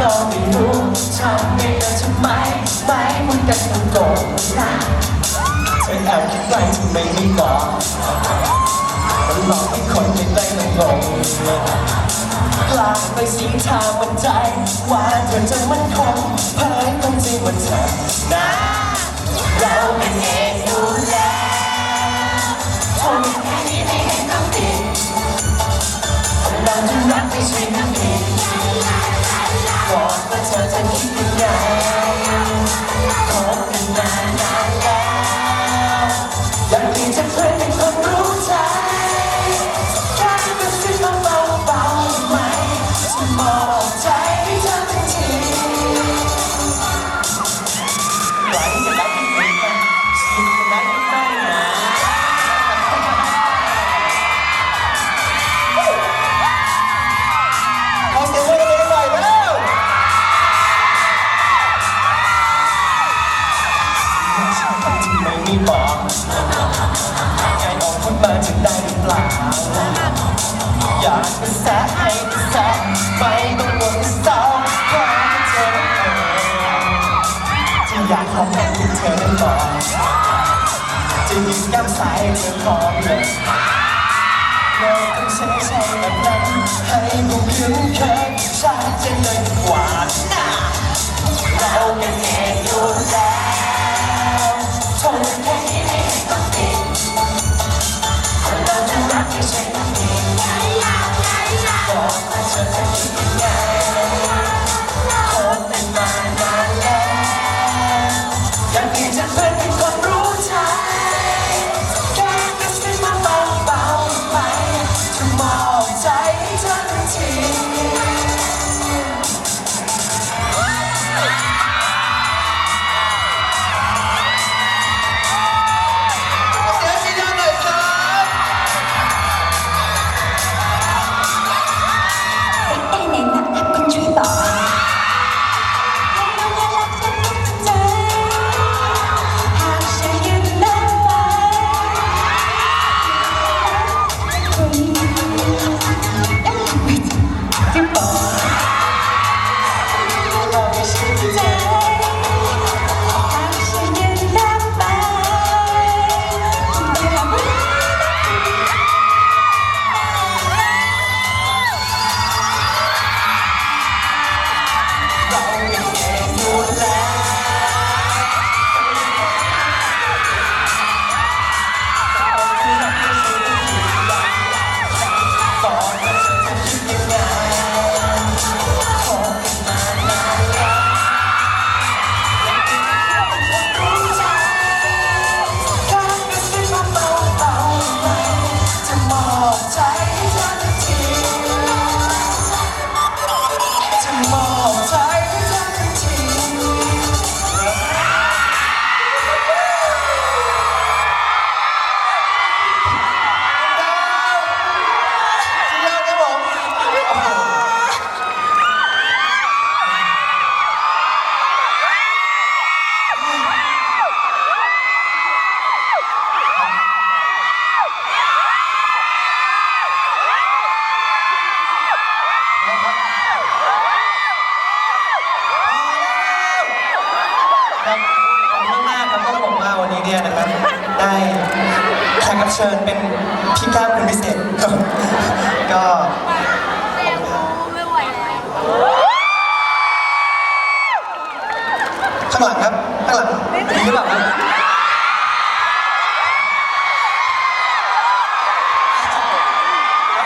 ก็ไม่รู้ทำไงก็ทำไมไม่มึงกันต้องโดนนะเธอแอบคิดไปทำไมไม่บอกมันหลอกให้คนไม่ได้ต้องงงกลายไปสิงทางบันใจ ว่าเธอจะมันคงเผยความจริงว่าเธอนะ เธอจะคิดยังไง ซะไม่ต้องวงเศร้าเพราเธอจะอยากขอแค่คุณเธอนั้นบอกจะยิบแก้มสายเธอขอเลยเราต้องใช้ใช้แบบนั้นให้บุกถึงเคยชัดเจนเลยกว่าหน้า เเนี่ยนะครับ ได้แขกรับเชิญเป็นพี่แก้วคนพิเศษครับก็ไม่ไหวแล้วข้างหลังครับข้างหลังดีหรือเปล่าครับ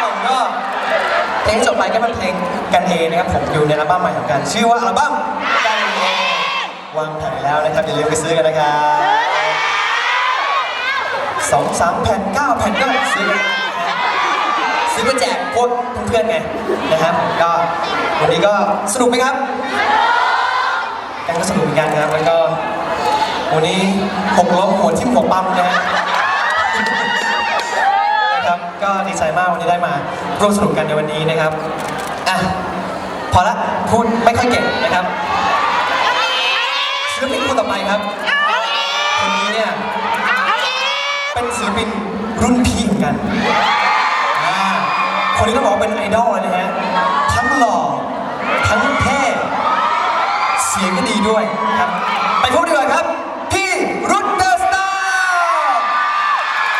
ครับผมก็เพลงจบไปก็เป็นเพลงกันเองนะครับผมอยู่ในอัลบั้มใหม่ของกัน ชื่อว่าอัลบั้มกันเองวางแผงแล้วนะครับอย่าลืมไปซื้อกันนะครับ สองสามแผ่นเก้าแผ่นก็ซื้อกันได้นะฮะซื้อไปแจกพวกเพื่อนๆไงนะครับผมก็วันนี้ก็สนุกไหมครับกันก็สนุกเหมือนกันนะครับแล้วก็วันนี้หกล้มหัวทิ่มหัวปั๊มนะฮะนะครับก็ดีใจมากวันนี้ได้มาร่วมสนุกกันในวันนี้นะครับอะพอละพูดไม่ค่อยเก่งนะครับศิลปินคนต่อไปครับคนนี้เนี่ย เป็นศิลปินรุ่นพี่เหมือนกันอ่าคนนี้ต้องบอกว่าเป็นไอดอลเลยนะฮะ ทั้งหล่อ ทั้งเท่ เสียงก็ดีด้วยครับ